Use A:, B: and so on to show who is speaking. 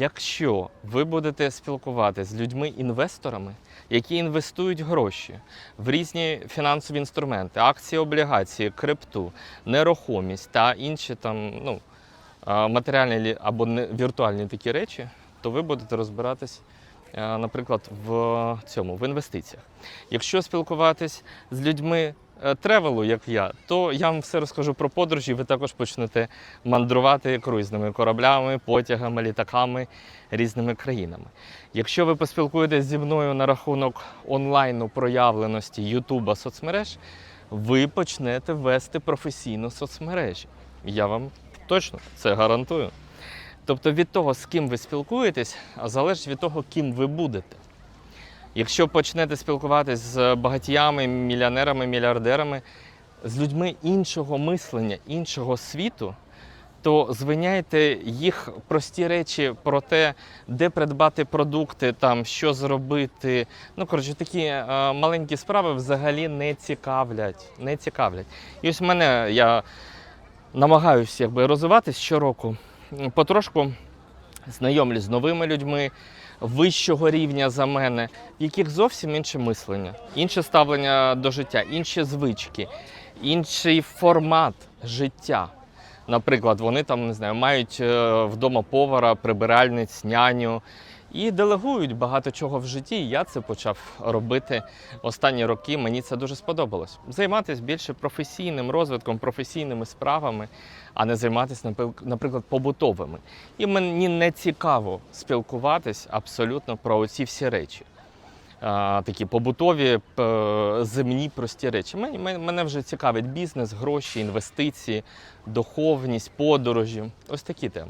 A: Якщо ви будете спілкуватися з людьми-інвесторами, які інвестують гроші в різні фінансові інструменти, акції, облігації, крипту, нерухомість та інші там ну, матеріальні або віртуальні такі речі, то ви будете розбиратись, е, наприклад, в цьому в інвестиціях. Якщо спілкуватись з людьми тревелу, як я, то я вам все розкажу про подорожі, ви також почнете мандрувати круїзними кораблями, потягами, літаками, різними країнами. Якщо ви поспілкуєтесь зі мною на рахунок онлайну проявленості Ютуба соцмереж, ви почнете вести професійно соцмережі. Я вам точно це гарантую. Тобто від того, з ким ви спілкуєтесь, а залежить від того, ким ви будете. Якщо почнете спілкуватись з багатіями, мільйонерами, мільярдерами, з людьми іншого мислення, іншого світу, то звиняйте їх прості речі про те, де придбати продукти, там, що зробити. Ну, коротше, такі е, маленькі справи взагалі не цікавлять. Не цікавлять. І ось мене я намагаюся якби, розвиватись щороку. Потрошку знайомлюсь з новими людьми вищого рівня за мене, в яких зовсім інше мислення, інше ставлення до життя, інші звички, інший формат життя. Наприклад, вони там не знаю, мають е, вдома повара, прибиральниць, няню і делегують багато чого в житті. Я це почав робити останні роки. Мені це дуже сподобалось. Займатися більше професійним розвитком, професійними справами, а не займатися, наприклад, побутовими. І мені не цікаво спілкуватись абсолютно про оці всі речі. Такі побутові, земні, прості речі. Мені- Мене вже цікавить бізнес, гроші, інвестиції, духовність, подорожі. Ось такі теми.